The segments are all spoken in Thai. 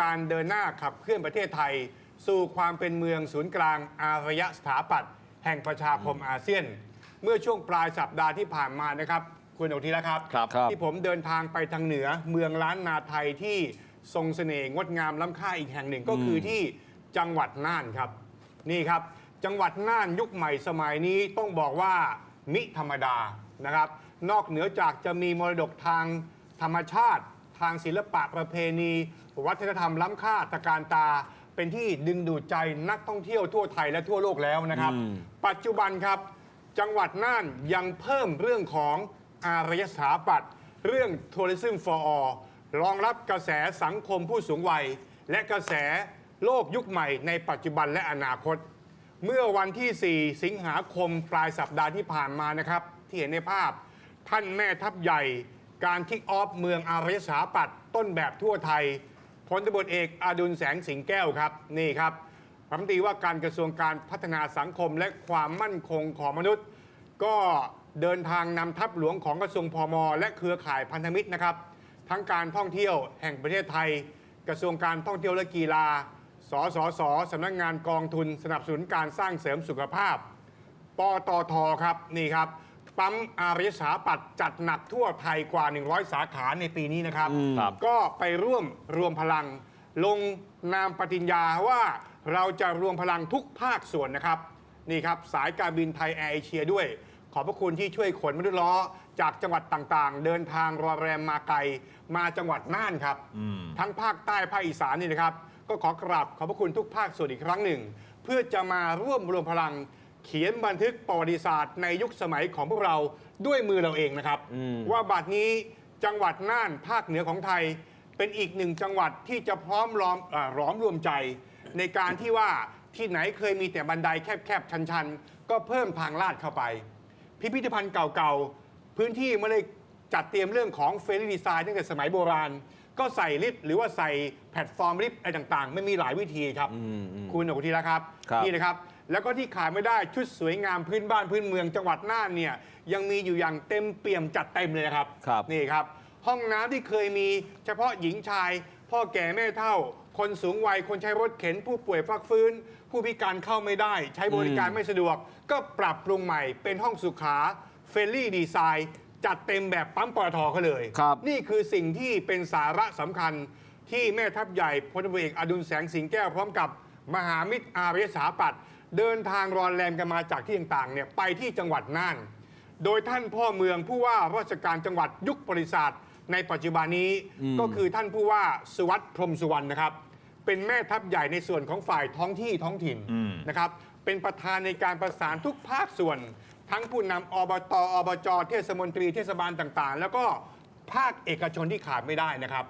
การเดินหน้าขับเคลื่อนประเทศไทย สู่ความเป็นเมืองศูนย์กลางอารยสถาปัตย์แห่งประชาคมอาเซียน เมื่อช่วงปลายสัปดาห์ที่ผ่านมานะครับคุณโอทีละครับ ครับครับ ที่ผมเดินทางไปทางเหนือเมืองล้านนาไทยที่ทรงเสน่ห์งดงามล้ำค่าอีกแห่งหนึ่งก็คือที่จังหวัดน่านครับ นี่ครับ จังหวัดน่านยุคใหม่สมัยนี้ต้องบอกว่ามิธรรมดานะครับ นอกเหนือจากจะมีมรดกทางธรรมชาติ ทางศิลปะประเพณี วัฒนธรรมล้ำค่าตะการตา เป็นที่ดึงดูดใจนักท่องเที่ยวทั่วไทยและทั่วโลกแล้วนะครับ ปัจจุบันครับ จังหวัดน่านยังเพิ่มเรื่องของอารยสถาปัตย์เรื่อง Tourism for All รองรับกระแสสังคมผู้สูงวัย และกระแสโลกยุคใหม่ในปัจจุบันและอนาคต เมื่อวันที่ 4 สิงหาคมปลายสัปดาห์ที่ผ่านมานะครับ ที่เห็นในภาพ ท่านแม่ทัพใหญ่ การคิกออฟเมืองอารยสถาปัตย์ต้นแบบทั่วไทยพลตบเอกอดุลแสงสิงแก้วครับนี่ครับรัฐมนตรีว่าการกระทรวงการพัฒนาสังคมและความมั่นคงของมนุษย์ ก็เดินทางนำทัพหลวงของกระทรวงพม และเครือข่ายพันธมิตรนะครับ ทั้งการท่องเที่ยวแห่งประเทศไทย กระทรวงการท่องเที่ยวและกีฬา สสสสำนักงานกองทุนสนับสนุนการสร้างเสริมสุขภาพ ปตทครับนี่ครับ ปั๊มอารยสถาปัตย์จัดหนักทั่วไทยกว่า 100 สาขาในปีนี้นะครับ ครับก็ไปร่วมรวมพลัง ลงนามปฏิญญาว่าเราจะรวมพลังทุกภาคส่วนนะครับ นี่ครับ สายการบินไทยแอร์เอเชียด้วย ขอบพระคุณที่ช่วยขนมนุษย์ล้อ จากจังหวัดต่างๆ เดินทางรอแรมมาไกลมาจังหวัดน่านครับทั้งภาคใต้ภาคอีสานนี่นะครับ ก็ขอกราบขอบพระคุณทุกภาคส่วนอีกครั้งหนึ่ง เพื่อจะมาร่วมรวมพลัง เขียนบันทึกประวัติศาสตร์ในยุคสมัยของพวกเราด้วยมือเราเองนะครับ ว่าบัดนี้จังหวัดน่านภาคเหนือของไทย เป็นอีกหนึ่งจังหวัดที่จะพร้อมล้อมอาหลอมรวมใจ ในการที่ว่าที่ไหนเคยมีแต่บันไดแคบๆ ชันๆ ก็เพิ่มทางลาดเข้าไป พิพิธภัณฑ์เก่าๆ พื้นที่ไม่ได้จัดเตรียมเรื่องของเฟรนดีไซน์ตั้งแต่สมัยโบราณ ก็ใส่ลิฟต์หรือว่าใส่แพลตฟอร์มลิฟต์อะไรต่างๆ ไม่มีหลายวิธีครับ คุณอกุทีละครับ ครับ นี่นะครับ แล้วก็ที่ขาดไม่ได้ชุดสวยงามพื้นบ้านพื้นเมืองจังหวัดน่านเนี่ยยังมีอยู่อย่างเต็มเปี่ยมจัดเต็มเลยนะครับครับ นี่ครับ ห้องน้ำที่เคยมีเฉพาะหญิงชาย พ่อแก่แม่เฒ่า คนสูงวัยคนใช้รถเข็นผู้ป่วยพักฟื้น ผู้พิการเข้าไม่ได้ ใช้บริการไม่สะดวก ก็ปรับปรุงใหม่เป็นห้องสุขาเฟรนลี่ดีไซน์จัดเต็มแบบปั๊มปตทเขาเลย ครับ นี่คือสิ่งที่เป็นสาระสำคัญที่แม่ทัพใหญ่พลตำรวจเอกอดุลแสงสิงแก้วพร้อมกับมหามิตรอารยสถาปัตย์ เดินทางรอนแรมกันมาจากที่ต่างๆเนี่ยไปที่จังหวัดน่าน โดยท่านพ่อเมืองผู้ว่าราชการจังหวัดยุคบริษัทในปัจจุบันนี้ก็คือท่านผู้ว่าสุวัสด์พรหมสุวรรณนะครับ เป็นแม่ทัพใหญ่ในส่วนของฝ่ายท้องที่ท้องถิ่นนะครับ เป็นประธานในการประสานทุกภาคส่วน ทั้งผู้นำอบตอบจเทศมนตรีเทศบาลต่างๆ แล้วก็ภาคเอกชนที่ขาดไม่ได้นะครับ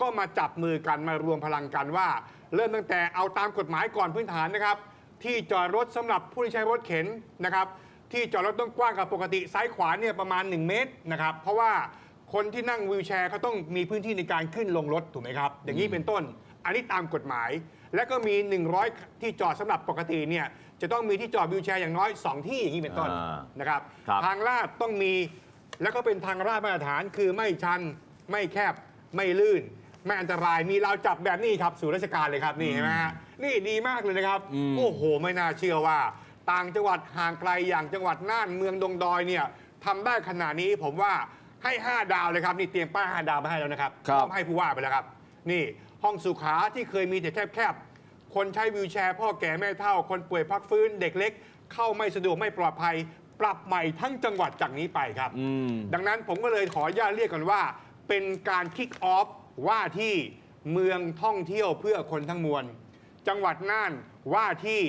ก็มาจับมือกันมารวมพลังกันว่า เริ่มตั้งแต่เอาตามกฎหมายก่อนพื้นฐานนะครับ ที่จอดรถสำหรับผู้ที่ใช้รถเข็นนะครับ ที่จอดรถต้องกว้างกับปกติซ้ายขวาเนี่ยประมาณ 1 เมตรนะครับ เพราะว่าคนที่นั่งวีลแชร์เขาต้องมีพื้นที่ในการขึ้นลงรถถูกไหมครับ อย่างนี้เป็นต้น อันนี้ตามกฎหมาย และก็มี 100 ที่จอดสำหรับปกติเนี่ยจะต้องมีที่จอดวีลแชร์อย่างน้อย 2 ที่อย่างนี้เป็นต้นอ่านะครับครับทางลาดต้องมีแล้วก็เป็นทางลาดมาตรฐานคือไม่ชันไม่แคบไม่ลื่น ไม่อันตรายมีราวจับแบบนี้ครับสู่ราชการเลยครับนี่เห็นไหมฮะ นี่ดีมากเลยนะครับ โอ้โห ไม่น่าเชื่อว่า ต่างจังหวัดห่างไกลอย่างจังหวัดน่านเมืองดงดอยเนี่ยทำได้ขนาดนี้ผมว่าให้ 5 ดาวเลยครับ นี่เตรียมป้าย5ดาวมาให้แล้วนะครับครับมอบให้ผู้ว่าไปแล้วครับ นี่ห้องสุขาที่เคยมีแต่แคบๆ คนใช้วีลแชร์ พ่อแก่แม่เฒ่า คนป่วยพักฟื้นเด็กเล็ก เข้าไม่สะดวกไม่ปลอดภัย ปรับใหม่ทั้งจังหวัดจากนี้ไปครับอืมดังนั้นผมก็เลยขออนุญาตเรียกกันว่า เป็นการคิกออฟว่าที่เมืองท่องเที่ยวเพื่อคนทั้งมวล จังหวัดน่านว่าที่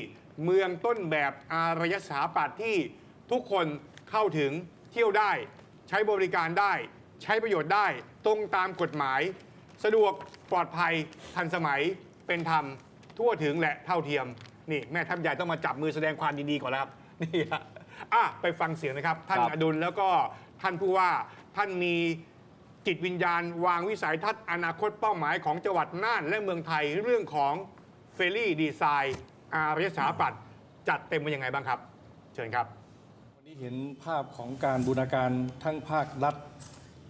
เมืองต้นแบบอารยสถาปัตย์ที่ทุกคนเข้าถึงเที่ยวได้ ใช้บริการได้ ใช้ประโยชน์ได้ ตรงตามกฎหมาย สะดวกปลอดภัยทันสมัยเป็นธรรม ทั่วถึงและเท่าเทียม นี่แม่ทัพใหญ่ต้องมาจับมือแสดงความยินดีก่อนแล้วครับนี่ฮะอะไปฟังเสียงนะครับ ท่านครับอดุลแล้วก็ท่านผู้ว่าท่านมีจิตวิญญาณ วางวิสัยทัศน์อนาคตเป้าหมายของจังหวัดน่านและเมืองไทยเรื่องของ เฟรลี่ดีไซน์อารยสถาปัตย์จัดเต็มมายังไงบ้างครับ เชิญครับ วันนี้เห็นภาพของการบูรณาการทั้งภาครัฐ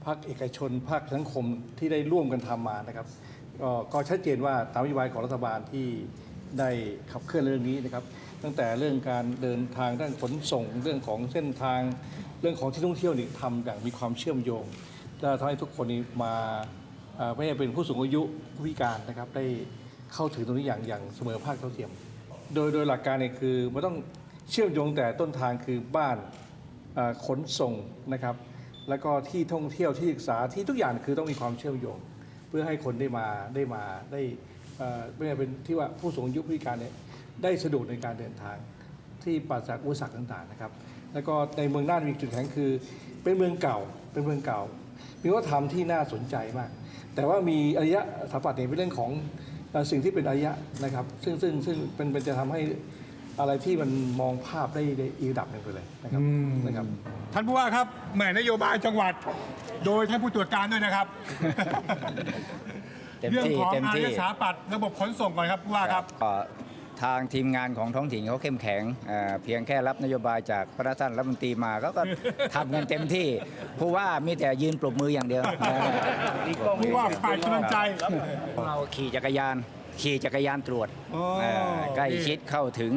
ภาคเอกชน ภาคสังคมที่ได้ร่วมกันทำมานะครับก็ก็ชัดเจนว่าตามนโยบายของรัฐบาลที่ได้ขับเคลื่อนเรื่องนี้นะครับ ตั้งแต่เรื่องการเดินทางด้านขนส่ง เรื่องของเส้นทาง เรื่องของที่ท่องเที่ยวนี่ทำอย่างมีความเชื่อมโยงและทำให้ทุกคนนี่มาไม่ว่าเป็นผู้สูงอายุผู้พิการนะครับได้ เข้าถึงตรงนี้อย่างอย่างเสมอภาคเท่าเทียม โดยโดยหลักการเนี่ยคือมันต้องเชื่อมโยงแต่ต้นทางคือบ้านขนส่งนะครับ แล้วก็ที่ท่องเที่ยวที่ศึกษาที่ทุกอย่างคือต้องมีความเชื่อมโยง เพื่อให้คนได้มาได้มาได้ไม่ว่าเป็นที่ว่าผู้สูงอายุผู้พิการเนี่ยได้สะดวกในการเดินทาง ที่ปราศจากอุปสรรคต่างๆนะครับ แล้วก็ในเมืองน่านมีจุดแข็งคือ เป็นเมืองเก่าเป็นเมืองเก่า มีวัฒนธรรมที่น่าสนใจมาก แต่ว่ามีอารยะสถาปัตย์เนี่ยเป็นเรื่องของ สิ่งที่เป็นอารยะนะครับ ซึ่งซึ่งซึ่งเป็นเป็นจะทำให้อะไรที่มันมองภาพได้ได้อีกระดับหนึ่งไปเลยนะครับนะครับ ท่านผู้ว่าครับแหม่นโยบายจังหวัด โดยท่านผู้ตรวจการด้วยนะครับเต็มเรื่องที่ของเต็มอาที่รยสถาปัตย์ระบบขนส่งก่อนครับผู้ว่าครับก็ ทางทีมงานของท้องถิ่นเขาเข้มแข็งเอ่อเพียงแค่รับนโยบายจากพระท่านรัฐมนตรีมาก็ก็ทำกันเต็มที่ผู้ว่ามีแต่ยืนปรบมืออย่างเดียวผู้ว่าฝ่ายกำลังใจเราขี่จักรยาน ขี่จักรยานตรวจอ๋อเอ่อใกล้ชิดเข้าถึง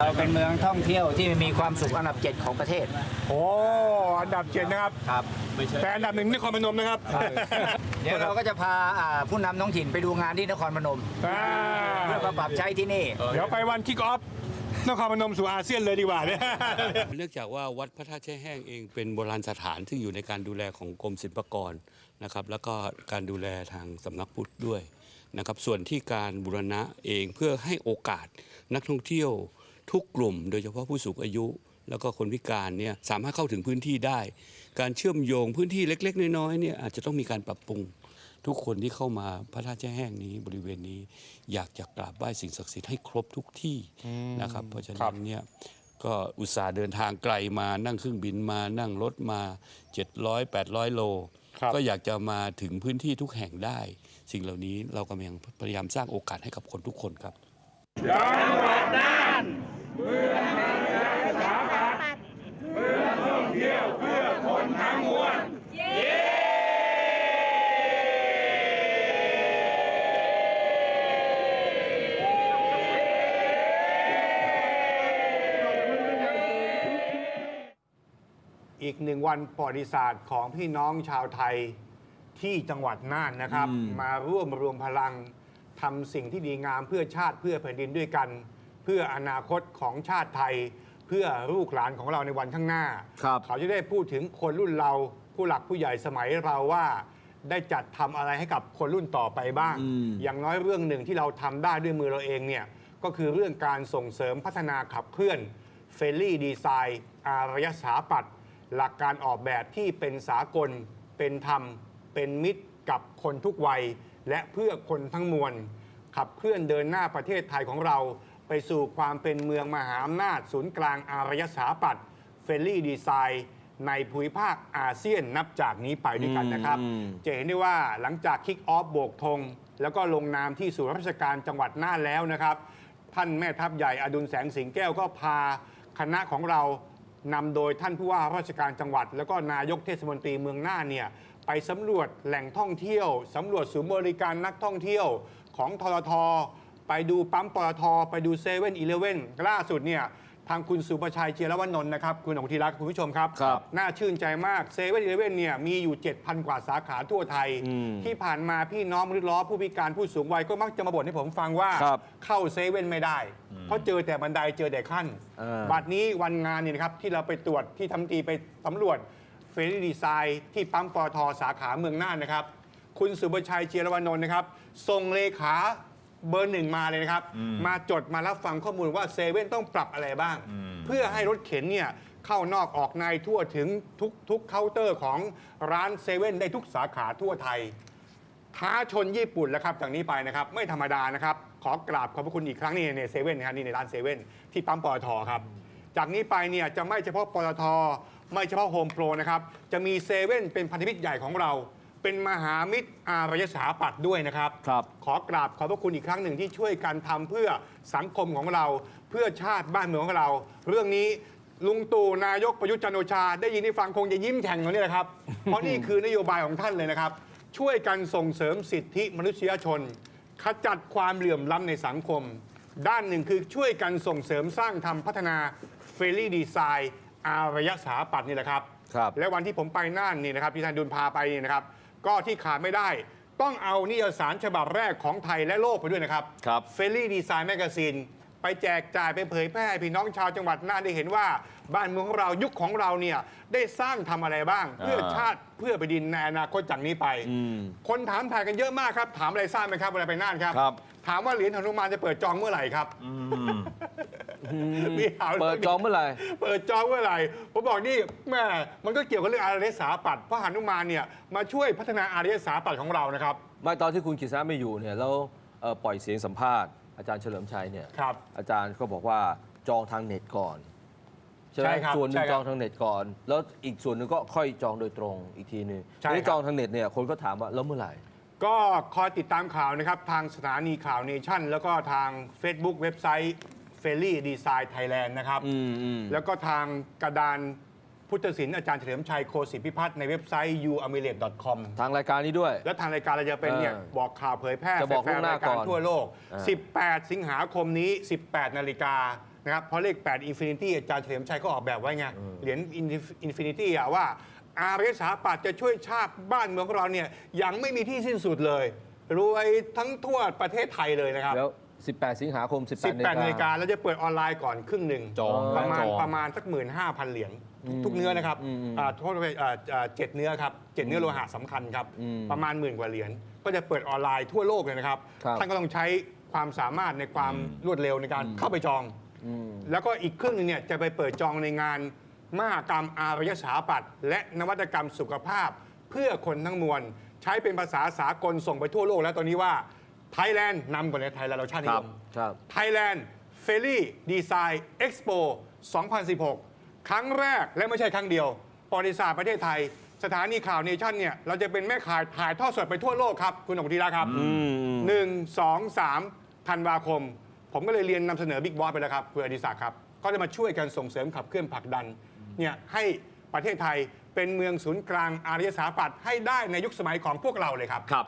เราเป็นเมืองท่องเที่ยวที่มีความสุขอันดับเจ็ดของประเทศ โอ้ อันดับเจ็ดนะครับ ครับ แต่อันดับหนึ่งนครพนมนะครับเดี๋ยวเราก็จะพาอ่าผู้นำท้องถิ่นไปดูงานที่นครพนมอ่าเพื่อมาปรับใช้ที่นี่ เดี๋ยวไปวันคิกออฟนครพนมสู่อาเซียนเลยดีกว่าเนี่ย เนื่องจากว่าวัดพระธาตุแช่แห้งเองเป็นโบราณสถานซึ่งอยู่ในการดูแลของกรมศิลปากรนะครับ แล้วก็การดูแลทางสำนักพุทธด้วยนะครับ ส่วนที่การบูรณะเองเพื่อให้โอกาสนักท่องเที่ยวทุกกลุ่ม โดยเฉพาะผู้สูงอายุ แล้วก็คนพิการเนี่ยสามารถเข้าถึงพื้นที่ได้ การเชื่อมโยงพื้นที่เล็ก ๆ น้อยๆเนี่ยอาจจะต้องมีการปรับปรุง ทุกคนที่เข้ามาพระธาตุแช่แห้งนี้บริเวณนี้ อยากจะกราบไหว้สิ่งศักดิ์สิทธิ์ให้ครบทุกที่นะครับ เพราะฉะนั้นเนี่ยก็อุตส่าห์เดินทางไกลมานั่งเครื่องบินมานั่งรถมา 700 800 โลครับก็อยากจะมาถึงพื้นที่ทุกแห่งได้ สิ่งเหล่านี้เรากำลังพยายามสร้างโอกาสให้กับคนทุกคนครับอี กหนึ่งวันประวัติศาสตร์ของพี่น้องชาวไทยที่จังหวัดน่านนะครับ มาร่วมรวมพลังทำสิ่งที่ดีงามเพื่อชาติเพื่อแผ่นดินด้วยกัน เพื่ออนาคตของชาติไทย เพื่อลูกหลานของเราในวันข้างหน้าครับเขาจะได้พูดถึงคนรุ่นเรา ผู้หลักผู้ใหญ่สมัยเราว่าได้จัดทำอะไรให้กับคนรุ่นต่อไปบ้างอย่างน้อยเรื่องหนึ่งที่เราทำได้ด้วยมือเราเองเนี่ยก็คือเรื่องการส่งเสริมพัฒนาขับเคลื่อนเฟรลี่ดีไซน์ อารยสถาปัตย์หลักการออกแบบที่เป็นสากล เป็นธรรม เป็นมิตรกับคนทุกวัย และเพื่อคนทั้งมวล ขับเคลื่อนเดินหน้าประเทศไทยของเรา ไปสู่ความเป็นเมืองมหาอำนาจศูนย์กลางอารยสถาปัตย์เฟรลี่ดีไซน์ ในภูมิภาคอาเซียนนับจากนี้ไปด้วยกันนะครับจะเห็นได้ว่าหลังจากคิกออฟโบกธงแล้วก็ลงนามที่ศูนย์ราชการจังหวัดน่านแล้วนะครับ ท่านแม่ทัพใหญ่อดุลแสงสิงแก้วก็พาคณะของเรานำโดยท่านผู้ว่าราชการจังหวัด แล้วก็นายกเทศมนตรีเมืองน่านเนี่ยไปสำรวจแหล่งท่องเที่ยวสำรวจศูนย์บริการนักท่องเที่ยวของทรทไปดูปั๊มปตทไปดูเซเว่นอีเลเว่นล่าสุดเนี่ย ทางคุณสุประชัยเจียรวนนท์นะครับ คุณองค์ธีรักษ์คุณผู้ชมครับ ครับน่าชื่นใจมากเซเว่นอีเลเว่นเนี่ยมีอยู่ 7,000 กว่าสาขาทั่วไทยที่ผ่านมาพี่น้องมนุษย์ล้อผู้พิการผู้สูงวัยก็มักจะมาบ่นให้ผมฟังว่า ครับเข้าเซเว่นไม่ได้ เพราะเจอแต่บันไดเจอแต่ขั้น เออ บัดนี้วันงานเนี่ยนะครับที่เราไปตรวจที่ทำตีไปสำรวจเฟรนดีไซน์ที่ปั๊มปตทสาขาเมืองน่านนะครับ คุณสุประชัยเจียรวนนท์นะครับส่งเลขา เบอร์หนึ่งมาเลยนะครับมาจดมารับฟังข้อมูลว่าเซเว่นต้องปรับอะไรบ้างเพื่อให้รถเข็นเนี่ยเข้านอกออกในทั่วถึงทุกทุกเคาน์เตอร์ของร้านเซเว่นได้ทุกสาขาทั่วไทย ท้าชนญี่ปุ่นแล้วครับจากนี้ไปนะครับ ไม่ธรรมดานะครับ ขอกราบขอบพระคุณอีกครั้งนี่ในเซเว่นนะครับนี่ในร้านเซเว่นที่ปั๊มปตทครับ จากนี้ไปเนี่ยจะไม่เฉพาะปตทไม่เฉพาะโฮมโปรนะครับ จะมีเซเว่นเป็นพันธมิตรใหญ่ของเรา เป็นมหามิตรอารยสถาปัตย์ด้วยนะครับ ครับ ขอกราบขอบพระคุณอีกครั้งหนึ่งที่ช่วยกันทำเพื่อสังคมของเรา เพื่อชาติบ้านเมืองของเรา เรื่องนี้ลุงตู่นายกประยุทธ์จันทร์โอชา ได้ยินได้ฟังคงจะยิ้มแฉ่งตรงนี้แหละครับ เพราะนี่คือนโยบายของท่านเลยนะครับ ช่วยกันส่งเสริมสิทธิมนุษยชน ขจัดความเหลื่อมล้ำในสังคม ด้านหนึ่งคือช่วยกันส่งเสริมสร้างทำพัฒนาเฟรลี่ดีไซน์อารยสถาปัตย์นี่แหละครับ ครับ และวันที่ผมไปน่านนี่นะครับที่ท่านดุลพาไปนี่นะครับ ก็ที่ขาดไม่ได้ ต้องเอานิยสารฉบับแรกของไทยและโลกไปด้วยนะครับครับเฟลลี่ดีไซน์แมกกาซีนไปแจกจ่ายไปเผยแพร่ให้พี่น้องชาวจังหวัดน่านได้เห็นว่า บ้านเมืองของเรายุคของเราเนี่ยได้สร้างทำอะไรบ้าง เพื่อชาติเพื่อไปดินในอนาคตจากนี้ไปคนถามถ่ายกันเยอะมากครับ ถามอะไรทราบไหมครับเวลาไปน่านครับ ครับ ถามว่าเหรียญหนุมานจะเปิดจองเมื่อไหร่ครับมี ถามเปิดจองเมื่อไหร่ เปิดจองเมื่อไหร่ ผมบอกนี่แม่มันก็เกี่ยวกับเรื่องอารยสถาปัตย์เพราะหนุมานเนี่ยมาช่วยพัฒนาอารยสถาปัตย์ของเรานะครับ ไม่ตอนที่คุณกฤษณะไม่อยู่เนี่ยแล้วเอ่อปล่อยเสียงสัมภาษณ์อาจารย์เฉลิมชัยเนี่ยครับอาจารย์ก็บอกว่าจองทางเน็ตก่อนใช่ไหมใช่ครับส่วนหนึ่งใช่ครับจองทางเน็ตก่อน แล้วอีกส่วนหนึ่งก็ค่อยจองโดยตรงอีกทีหนึงใช่ทีนี้ครับจองทางเน็ตเนี่ยคนก็ถามว่าแล้วเมื่อไหร่ก็คอยติดตามข่าวนะครับ ทางสถานีข่าวเนชั่น แล้วก็ทาง Facebook เว็บไซต์ f a i r y Design Thailand นะครับอืมอืมแล้วก็ทางกระดานพุทธศิลป์อาจารย์เฉลิมชัยโคสิทธิพิพัฒน์ในเว็บไซต์ u a m i l e t c o m ทางรายการนี้ด้วย และทางรายการเราจะเป็นเนี่ยเออบอกข่าวเผยแพร่จะบอกแฟนๆล่วงหน้ารายการก่อนทั่วโลกอ่า18 สิงหาคมนี้ 18 นาฬิกานะครับเพราะเลข 8 Infinity อาจารย์เฉลิมชัยก็ออกแบบไว้ไง เหรียญ Infinity อะว่า อารยสถาปัตย์จะช่วยชาติบ้านเมืองของเราเนี่ยยังไม่มีที่สิ้นสุดเลย รวยทั้งทั่วประเทศไทยเลยนะครับแล้ว 18 สิงหาคม 18 18นาฬิกาเราจะเปิดออนไลน์ก่อนครึ่งหนึ่งจองประมาณจองประมาณสักหมื่นห้าพันเหรียญทุกเนื้อนะครับอ่าโทษไปอ่าอ่าเจ็ดเนื้อครับเจ็ดเนื้อโลหะสำคัญครับประมาณหมื่นกว่าเหรียญก็จะเปิดออนไลน์ทั่วโลกเลยนะครับ ครับท่านก็ต้องใช้ความสามารถในความรวดเร็วในการเข้าไปจองแล้วก็อีกครึ่งหนึงเนี่ยจะไปเปิดจองในงานมหกรรมอารยสถาปัตย์และนวัตกรรมสุขภาพ เพื่อคนทั้งมวล ใช้เป็นภาษาสากลส่งไปทั่วโลกแล้วตอนนี้ว่า ไทยแลนด์นำก่อนเลยไทยแลนด์เราชาตินิคยรับมครับ Thailand f a i r y Design Expo 2016 ครั้งแรกและไม่ใช่ครั้งเดียวประวัติศาสตร์ประเทศไทย สถานีข่าวเนชั่นเนี่ยเราจะเป็นแม่ข่ายถ่ายทอดสดไปทั่วโลกครับ คุณองค์ธีระครับหนึ่งสองสามธันวาคม ผมก็เลยเรียนนำเสนอบิ๊กบอสไปแล้วครับคุณอดิศักดิ์ครับ ก็จะมาช่วยกันส่งเสริมขับเคลื่อนผลักดันเนี่ยให้ประเทศไทยเป็นเมืองศูนย์กลางอารยสถาปัตย์ให้ได้ในยุคสมัยของพวกเราเลยครับครับ